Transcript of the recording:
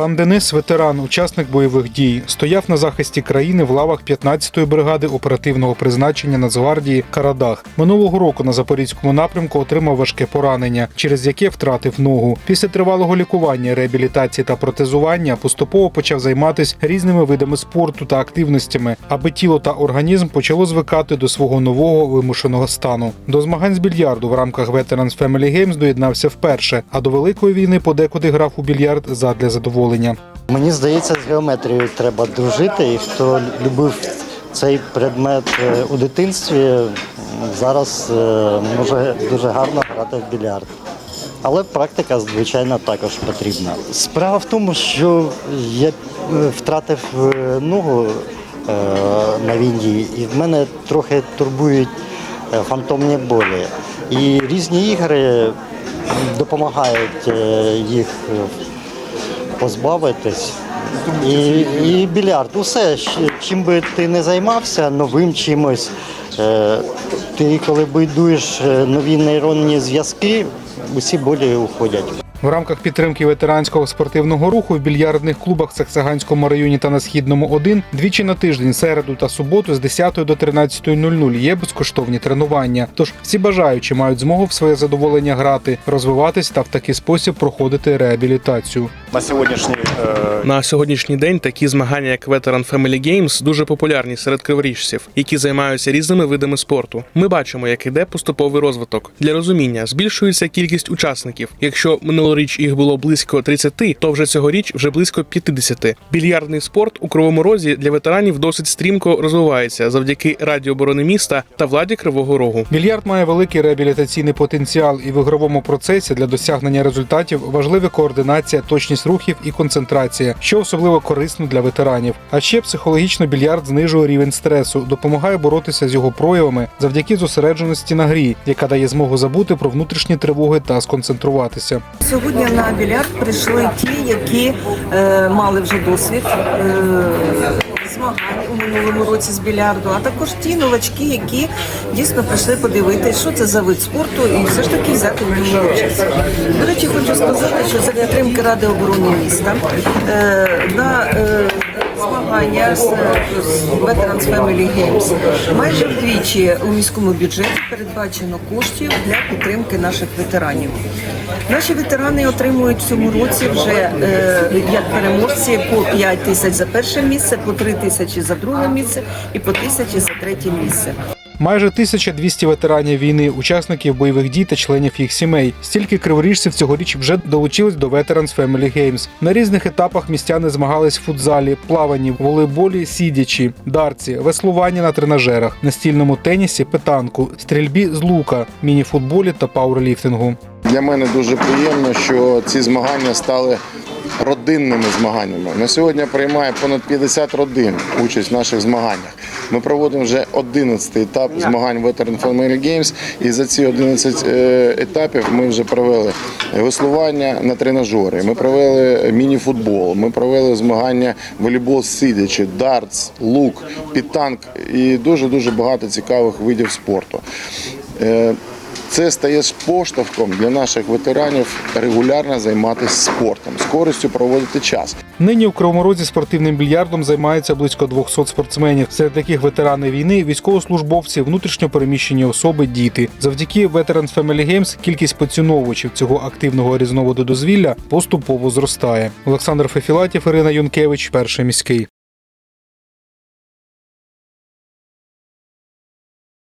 Пан Денис, ветеран, учасник бойових дій, стояв на захисті країни в лавах 15-ї бригади оперативного призначення Нацгвардії Карадах. Минулого року на запорізькому напрямку отримав важке поранення, через яке втратив ногу. Після тривалого лікування, реабілітації та протезування поступово почав займатися різними видами спорту та активностями, аби тіло та організм почало звикати до свого нового вимушеного стану. До змагань з більярду в рамках Veterans Family Games доєднався вперше, а до великої війни подекуди грав у більярд задля задоволення. Мені здається, з геометрією треба дружити, і хто любив цей предмет е, у дитинстві, зараз е, може дуже гарно грати в більярд. Але практика, звичайно, також потрібна. Справа в тому, що я е, втратив ногу на війні, і в мене трохи турбують фантомні болі. І різні ігри допомагають їх позбавитись. І, і більярд, усе, чим би ти не займався, новим чимось. е, Ти коли будуєш е, нові нейронні зв'язки, усі болі уходять. В рамках підтримки ветеранського спортивного руху в більярдних клубах в Саксаганському районі та на східному 1 двічі на тиждень, середу та суботу з 10 до 13.00 є безкоштовні тренування. Тож всі бажаючі мають змогу в своє задоволення грати, розвиватись та в такий спосіб проходити реабілітацію. На сьогоднішній е, На сьогоднішній день такі змагання, як Veteran Family Games, дуже популярні серед криворіжців, які займаються різними видами спорту. Ми бачимо, як іде поступовий розвиток. Для розуміння збільшується кількість учасників. Якщо минулоріч їх було близько 30, то вже цьогоріч вже близько 50. Більярдний спорт у кривому розі для ветеранів досить стрімко розвивається завдяки Раді оборони міста та владі Кривого Рогу. Більярд має великий реабілітаційний потенціал, і в ігровому процесі для досягнення результатів важливі координація, точність рухів і концентрація, що особливо корисно для ветеранів. А ще психологічно більярд знижує рівень стресу, допомагає боротися з його проявами завдяки зосередженості на грі, яка дає змогу забути про внутрішні тривоги та сконцентруватися. Сьогодні на більярд прийшли ті, які е, мали вже досвід е, змагань у минулому році з більярду, а також ті новачки, які дійсно прийшли подивитися, що це за вид спорту, і все ж таки взяти в ньому участь. До речі, хочу сказати, що за підтримки Ради оборони міста е, на е, змагання з Veterans Family Games майже вдвічі у міському бюджеті передбачено коштів для підтримки наших ветеранів. Наші ветерани отримують в цьому році вже е, як переможці по 5 тисяч за перше місце, по 3 тисячі за друге місце і по тисячі за третє місце. Майже 1200 ветеранів війни, учасників бойових дій та членів їх сімей. Стільки криворіжців цьогоріч вже долучились до Veterans Family Games. На різних етапах містяни змагались в футзалі, плаванні, волейболі, сідячі, дарці, веслуванні на тренажерах, настільному тенісі, питанку, стрільбі з лука, міні-футболі та пауерліфтингу. Для мене дуже приємно, що ці змагання стали родинними змаганнями. На сьогодні приймає понад 50 родин участь в наших змаганнях. Ми проводимо вже 11 етап змагань Veteran Family Games, і за ці 11 е, етапів ми вже провели веслування на тренажери, ми провели міні-футбол, ми провели змагання волейбол сидячи, дартс, лук, підтанк і дуже дуже багато цікавих видів спорту. Це стає поштовхом для наших ветеранів регулярно займатися спортом, з користю проводити час. Нині у Кривому спортивним більярдом займається близько 200 спортсменів. Серед яких ветерани війни, військовослужбовці, внутрішньо переміщені особи, діти. Завдяки Veterans Family Games кількість поціновувачів цього активного різновиду дозвілля поступово зростає. Олександр Фефілатів, Ірина Юнкевич, перший міський.